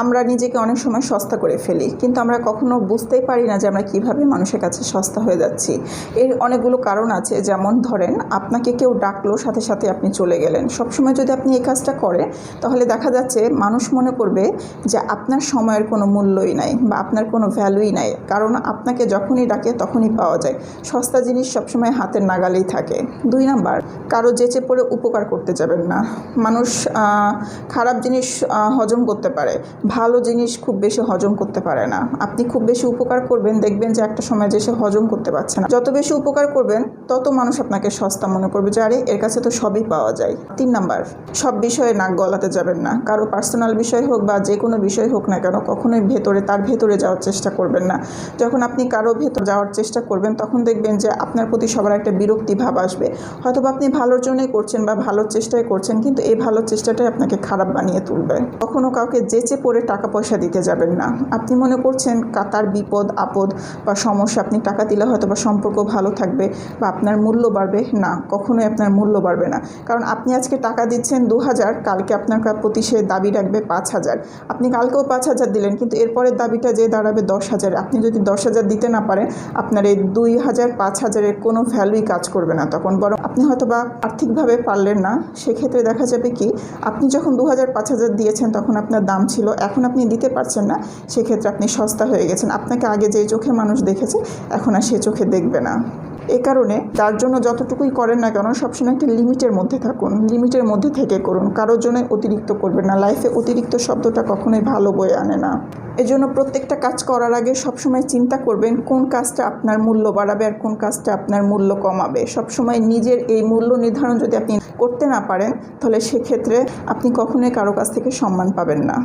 আমরা নিজেকে অনেক সময় সস্তা করে ফেলি, কিন্তু আমরা কখনো বুঝতেই পারি না যে আমরা কীভাবে মানুষের কাছে সস্তা হয়ে যাচ্ছি। এর অনেকগুলো কারণ আছে, যেমন ধরেন আপনাকে কেউ ডাকলো, সাথে সাথে আপনি চলে গেলেন। সবসময় যদি আপনি এই কাজটা করেন, তাহলে দেখা যাচ্ছে মানুষ মনে করবে যে আপনার সময়ের কোনো মূল্যই নাই বা আপনার কোনো ভ্যালুই নাই। কারণ আপনাকে যখনই ডাকে, তখনই পাওয়া যায়। সস্তা জিনিস সবসময় হাতের নাগালেই থাকে। দুই নাম্বার, কারও যেচে পড়ে উপকার করতে যাবেন না। মানুষ খারাপ জিনিস হজম করতে পারে। ভালো জিনিস খুব বেশি হজম করতে পারে না। আপনি খুব বেশি উপকার করবেন, দেখবেন যে একটা সময় যে সে হজম করতে পারছে না। যত বেশি উপকার করবেন, তত মানুষ আপনাকে সস্তা মনে করবে যে, আরে, এর কাছে তো সবই পাওয়া যায়। তিন নাম্বার, সব বিষয়ে নাক গলাতে যাবেন না। কারও পার্সোনাল বিষয় হোক বা যে কোনো বিষয় হোক না কেন, কখনোই ভেতরে, তার ভেতরে যাওয়ার চেষ্টা করবেন না। যখন আপনি কারও ভেতর যাওয়ার চেষ্টা করবেন, তখন দেখবেন যে আপনার প্রতি সবার একটা বিরক্তি ভাব আসবে। হয়তো আপনি ভালোর জন্যই করছেন বা ভালোর চেষ্টাই করছেন, কিন্তু এই ভালোর চেষ্টাটাই আপনাকে খারাপ বানিয়ে তুলবে। কখনো কাউকে যেচে পড়ে টাকা পয়সা দিতে যাবেন না। আপনি মনে করছেন কা- তার বিপদ, আপদ বা সমস্যা, আপনি টাকা দিলে হয়তো বা সম্পর্ক ভালো থাকবে বা আপনার মূল্য বাড়বে। না, কখনোই আপনার মূল্য বাড়বে না। কারণ আপনি আজকে টাকা দিচ্ছেন দু হাজার কালকে আপনার প্রতি সে দাবি রাখবে পাঁচ হাজার আপনি কালকেও পাঁচ হাজার দিলেন, কিন্তু এরপরের দাবিটা যে দাঁড়াবে দশ হাজার আপনি যদি দশ হাজার দিতে না পারেন, আপনার এই দুই হাজার পাঁচ হাজারের কোনো ভ্যালুই কাজ করবে না তখন। বরং আপনি হয়তো বা আর্থিকভাবে পারলেন না। সেক্ষেত্রে দেখা যাবে কি, আপনি যখন দু হাজার পাঁচ হাজার দিয়েছেন, তখন আপনার দাম ছিল এখন আপনি দিতে পারছেন না, সেক্ষেত্রে আপনি সস্তা হয়ে গেছেন। আপনাকে আগে যে চোখে মানুষ দেখেছে, এখন আর সে চোখে দেখবে না। এ কারণে তার জন্য যতটুকুই করেন না কেন, সবসময় একটা লিমিটের মধ্যে থাকুন। লিমিটের মধ্যে থেকে করুন। কারোর জন্য অতিরিক্ত করবেন না। লাইফে অতিরিক্ত শব্দটা কখনোই ভালো বয়ে আনে না। এজন্য প্রত্যেকটা কাজ করার আগে সবসময় চিন্তা করবেন, কোন কাজটা আপনার মূল্য বাড়াবে আর কোন কাজটা আপনার মূল্য কমাবে। সবসময় নিজের এই মূল্য নির্ধারণ যদি আপনি করতে না পারেন, তাহলে সেক্ষেত্রে আপনি কখনোই কারও কাছ থেকে সম্মান পাবেন না।